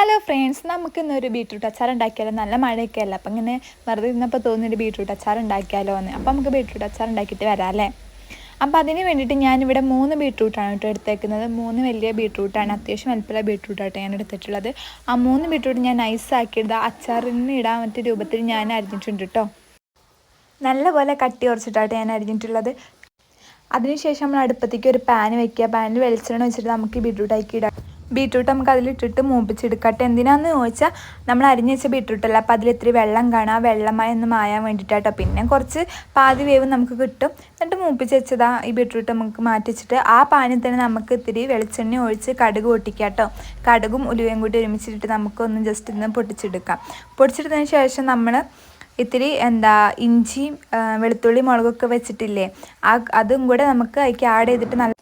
Hello friends നമുക്ക് ഇന്നൊരു beetroot അച്ചാർ ഉണ്ടാക്കിയാലോ? നല്ല മഴയൊക്കെ അല്ല അപ്പം ഇങ്ങനെ വെറുതെ ഇരുന്നപ്പോൾ തോന്നിയൊരു ബീട്രൂട്ട് അച്ചാർ ഉണ്ടാക്കിയാലോ എന്ന്. അപ്പം നമുക്ക് ബീട്രൂട്ട് അച്ചാർ ഉണ്ടാക്കിയിട്ട് വരാം അല്ലേ? അപ്പോൾ അതിന് വേണ്ടിയിട്ട് ഞാനിവിടെ മൂന്ന് ബീട്രൂട്ടാണ് കേട്ടോ എടുത്തേക്കുന്നത്. മൂന്ന് വലിയ ബീട്രൂട്ടാണ് അത്യാവശ്യം വലിപ്പമുള്ള ബീട്രൂട്ടായിട്ട് ഞാൻ എടുത്തിട്ടുള്ളത്. ആ മൂന്ന് ബീട്രൂട്ട് ഞാൻ നൈസാക്കിയത് അച്ചാറിന് ഇടാൻ പറ്റിയ രൂപത്തിൽ ഞാൻ അരിഞ്ഞിട്ടുണ്ട് കേട്ടോ. നല്ലപോലെ കട്ടി കുറച്ചിട്ടായിട്ട് ഞാൻ അരിഞ്ഞിട്ടുള്ളത്. അതിനുശേഷം നമ്മൾ അടുപ്പത്തേക്ക് ഒരു പാൻ വെക്കുക പാനിൽ വെളിച്ചെണ്ണ വെച്ചിട്ട് നമുക്ക് ബീട്രൂട്ട് ആക്കി ഇടാം. ബീട്രൂട്ട് നമുക്ക് അതിലിട്ടിട്ട് മൂപ്പിച്ചെടുക്കട്ടെ. എന്തിനാന്ന് ചോദിച്ചാൽ നമ്മൾ അരിഞ്ഞ് വെച്ച ബീട്രൂട്ടല്ല അപ്പോൾ അതിലിത്തിരി വെള്ളം കാണാം. വെള്ളമായി ഒന്ന് മായാൻ വേണ്ടിയിട്ടാട്ടോ. പിന്നെ കുറച്ച് പാതി വേവ് നമുക്ക് കിട്ടും. എന്നിട്ട് മൂപ്പിച്ച് വെച്ചതാ ഈ ബീട്രൂട്ട് നമുക്ക് മാറ്റിച്ചിട്ട് ആ പാനിൽ തന്നെ നമുക്ക് ഇത്തിരി വെളിച്ചെണ്ണ ഒഴിച്ച് കടുക് പൊട്ടിക്കാട്ടോ. കടുകും ഉലുവയും കൂടി ഒരുമിച്ചിട്ട് നമുക്കൊന്ന് ജസ്റ്റ് ഇന്ന് പൊട്ടിച്ചെടുക്കാം. പൊട്ടിച്ചെടുത്തതിന് ശേഷം നമ്മൾ ഇത്തിരി എന്താ ഇഞ്ചിയും വെളുത്തുള്ളി മുളകൊക്കെ വെച്ചിട്ടില്ലേ? ആ അതും കൂടെ നമുക്ക് അതിലേക്ക് ആഡ് ചെയ്തിട്ട് നല്ല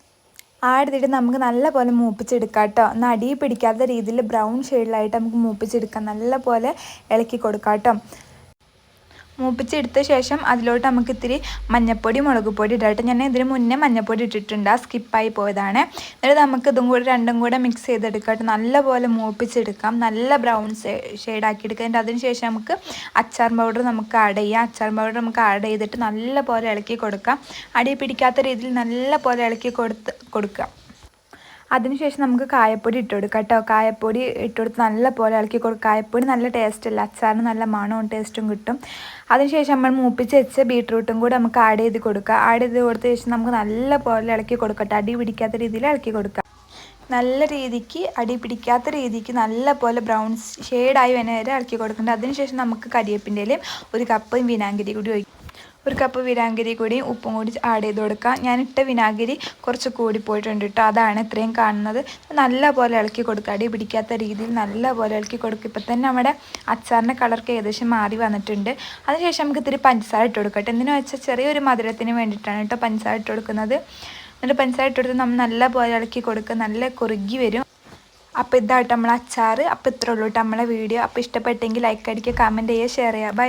ആഡ് എടുത്തിട്ട് നമുക്ക് നല്ലപോലെ മൂപ്പിച്ചെടുക്കാം കേട്ടോ എന്നാൽ അടിയിൽ പിടിക്കാത്ത രീതിയിൽ ബ്രൗൺ ഷെയ്ഡിലായിട്ട് നമുക്ക് മൂപ്പിച്ചെടുക്കാം. നല്ലപോലെ ഇളക്കി കൊടുക്കാം കേട്ടോ മൂപ്പിച്ചെടുത്ത ശേഷം അതിലോട്ട് നമുക്ക് ഇത്തിരി മഞ്ഞപ്പൊടി മുളക് പൊടി ഇടാട്ട് ഞാൻ ഇതിന് മുന്നേ മഞ്ഞപ്പൊടി ഇട്ടിട്ടുണ്ട്. ആ സ്കിപ്പായി പോയതാണ്. എന്നിട്ട് നമുക്ക് ഇതും കൂടെ രണ്ടും കൂടെ മിക്സ് ചെയ്തെടുക്കാം നല്ലപോലെ മൂപ്പിച്ചെടുക്കാം. നല്ല ബ്രൗൺ ഷെയ്ഡാക്കി എടുക്കുക എന്നിട്ട് അതിന് ശേഷം നമുക്ക് അച്ചാർ പൗഡർ നമുക്ക് ആഡ് ചെയ്യാം. അച്ചാർ പൗഡർ നമുക്ക് ആഡ് ചെയ്തിട്ട് നല്ലപോലെ ഇളക്കി കൊടുക്കാം. അടി പിടിക്കാത്ത രീതിയിൽ നല്ലപോലെ ഇളക്കി കൊടുത്ത് കൊടുക്കാം. അതിനുശേഷം നമുക്ക് കായപ്പൊടി ഇട്ട് കൊടുക്കാം കേട്ടോ. കായപ്പൊടി ഇട്ട് കൊടുത്ത് നല്ല പോലെ ഇളക്കി കൊടുക്കുക കായപ്പൊടി നല്ല ടേസ്റ്റ് അല്ല അച്ചാറിന് നല്ല മണവും ടേസ്റ്റും കിട്ടും. അതിനുശേഷം നമ്മൾ മൂപ്പിച്ച് വെച്ച് ബീട്രൂട്ടും കൂടി നമുക്ക് ആഡ് ചെയ്ത് കൊടുക്കുക ആഡ് ചെയ്ത് കൊടുത്ത ശേഷം നമുക്ക് നല്ല പോലെ ഇളക്കി കൊടുക്കട്ടെ അടി പിടിക്കാത്ത രീതിയിൽ ഇളക്കി കൊടുക്കുക നല്ല രീതിക്ക് അടി പിടിക്കാത്ത രീതിക്ക് നല്ല പോലെ ബ്രൗൺ ഷെയ്ഡായി വരെ ഇളക്കി കൊടുക്കേണ്ടത് അതിനുശേഷം നമുക്ക് കരിയേപ്പിന്റെയിലും ഒരു കപ്പും വിനാഗിരി കൂടി ഒഴിക്കും. ഒരു കപ്പ് വിനാഗിരി കൂടി ഉപ്പും കൂടി ആഡ് ചെയ്ത് കൊടുക്കുക. ഞാനിട്ട വിനാഗിരി കുറച്ച് കൂടി പോയിട്ടുണ്ട് കേട്ടോ അതാണ് ഇത്രയും കാണുന്നത്. നല്ല പോലെ ഇളക്കി കൊടുക്കുക. അടി പിടിക്കാത്ത രീതിയിൽ നല്ല പോലെ ഇളക്കി കൊടുക്കുക. ഇപ്പം തന്നെ നമ്മുടെ അച്ചാറിന്റെ കളർക്ക് ഏകദേശം മാറി വന്നിട്ടുണ്ട്. അതിനുശേഷം നമുക്ക് ഇത്തിരി പഞ്ചസാര ഇട്ട് കൊടുക്കട്ടെ. എന്തിനു വെച്ചാൽ ചെറിയൊരു മധുരത്തിന് വേണ്ടിയിട്ടാണ് കേട്ടോ പഞ്ചസാര ഇട്ട് കൊടുക്കുന്നത്. എന്നിട്ട് പഞ്ചസാര ഇട്ട് കൊടുത്ത് നമ്മൾ നല്ല പോലെ ഇളക്കി കൊടുക്കുക. നല്ല കുറുകി വരും. അപ്പോൾ ഇതായിട്ട് നമ്മൾ അച്ചാർ അപ്പോൾ ഇത്രയുള്ളൂ കേട്ടോ നമ്മളെ വീഡിയോ. അപ്പോൾ ഇഷ്ടപ്പെട്ടെങ്കിൽ ലൈക്ക് അടിക്കുക കമന്റ് ചെയ്യുക ഷെയർ ചെയ്യുക. ബൈ